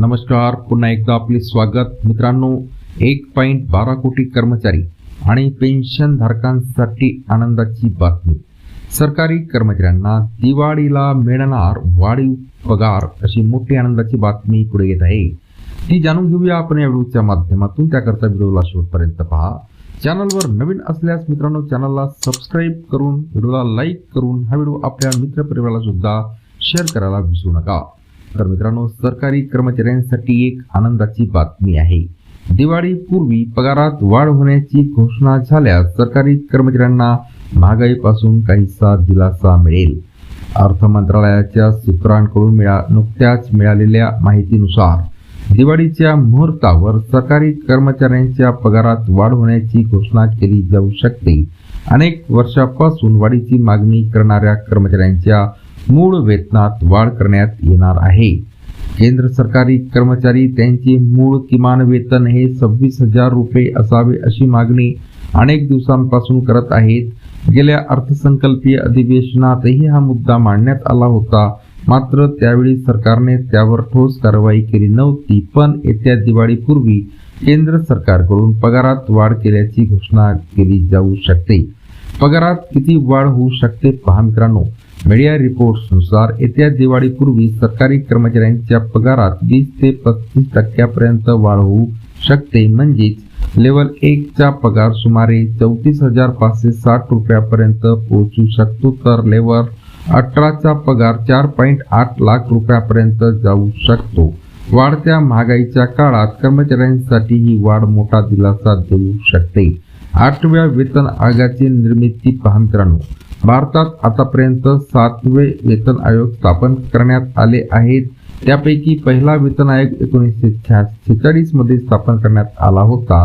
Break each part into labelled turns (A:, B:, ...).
A: नमस्कार. पुन्हा एकदा आपले स्वागत. मित्रांनो एक पॉईंट बारा कोटी कर्मचारी आणि पेन्शनधारकांसाठी आनंदाची बातमी. सरकारी कर्मचाऱ्यांना दिवाळीला मिळणार वाढीव पगार अशी मोठी आनंदाची बातमी पुढे येत आहे. ती जाणून घेऊया आपण या व्हिडिओच्या माध्यमातून. त्याकरता व्हिडिओला शेवटपर्यंत पहा. चॅनलवर नवीन असल्यास मित्रांनो चॅनलला सबस्क्राईब करून व्हिडिओला लाईक करून हा व्हिडिओ आपल्या मित्रपरिवाराला सुद्धा शेअर करायला विसरू नका. तर मित्रांनो सरकारी कर्मचाऱ्यांसाठी एक आनंदाची बातमी आहे. दिवाळीपूर्वी पगारात वाढ होण्याची घोषणा झाल्यास सरकारी कर्मचाऱ्यांना महागाईपासून काहीसा दिलासा मिळेल. अर्थ मंत्रालयाच्या सूत्रांकडून मिळा नुकत्याच मिळालेल्या माहितीनुसार दिवाळीच्या मुहूर्तावर सरकारी कर्मचाऱ्यांच्या पगारात वाढ होण्याची घोषणा केली जाऊ शकते. अनेक वर्षापासून वाढीची मागणी करणाऱ्या कर्मचाऱ्यांच्या मूळ वेतनात वाढ करण्यात येणार आहे. केंद्र सरकारी कर्मचारी त्यांचे मूळ किमान वेतन हे सव्वीस हजार रुपये असावे अशी मागणी अनेक दिवसांपासून करत आहेत. गेल्या अर्थसंकल्पीय अधिवेशनातही हा मुद्दा मांडण्यात आला होता. मात्र त्यावेळी सरकारने त्यावर ठोस कारवाई केली नव्हती. पण येत्या दिवाळीपूर्वी केंद्र सरकारकडून पगारात वाढ केल्याची घोषणा केली जाऊ शकते. पगारात किती वाढ होऊ शकते पहा मित्रांनो. मीडिया रिपोर्ट्सनुसार येत्या दिवाळीपूर्वी सरकारी कर्मचाऱ्यांच्या पगारात वीस ते पस्तीस टक्क्यापर्यंत वाढ होऊ शकते. म्हणजेच लेवल एकचा पगार सुमारे चौतीस हजार पाचशे साठ रुपयापर्यंत पोहोचू शकतो. तर लेवल अठराचा पगार चार पॉईंट आठ लाख रुपयापर्यंत जाऊ शकतो. वाढत्या महागाईच्या काळात कर्मचाऱ्यांसाठी ही वाढ मोठा दिलासा देऊ शकते. आठव्या वेतन आयोगाची निर्मिती पहा मित्रांनो भारतात आतापर्यंत सातवे वेतन आयोग स्थापन करण्यात आले आहेत. त्यापैकी पहिला वेतन आयोग एकोणीसशे छेचाळीसमध्ये स्थापन करण्यात आला होता.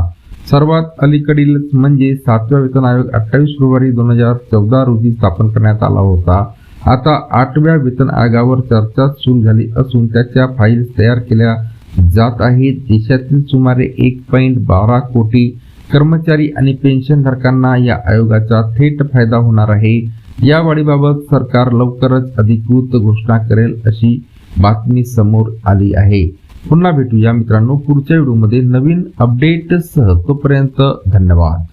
A: सर्वात अलीकडील म्हणजे सातवा वेतन आयोग अठ्ठावीस फेब्रुवारी दोन हजार चौदा रोजी स्थापन करण्यात आला होता. आता आठव्या वेतन आयोगावर चर्चा सुरू झाली असून त्याच्या फाईल्स तयार केल्या जात आहेत. देशातील सुमारे एक पॉईंट बारा कोटी कर्मचारी आणि पेन्शनधारकांना या आयोगाचा थेट फायदा होणार आहे. या वाढीबाबत सरकार लवकरच अधिकृत घोषणा करेल अशी बातमी समोर आली आहे. पुन्हा भेटूया मित्रांनो पुढच्या व्हिडिओमध्ये. नवीन अपडेटसह तोपर्यंत धन्यवाद.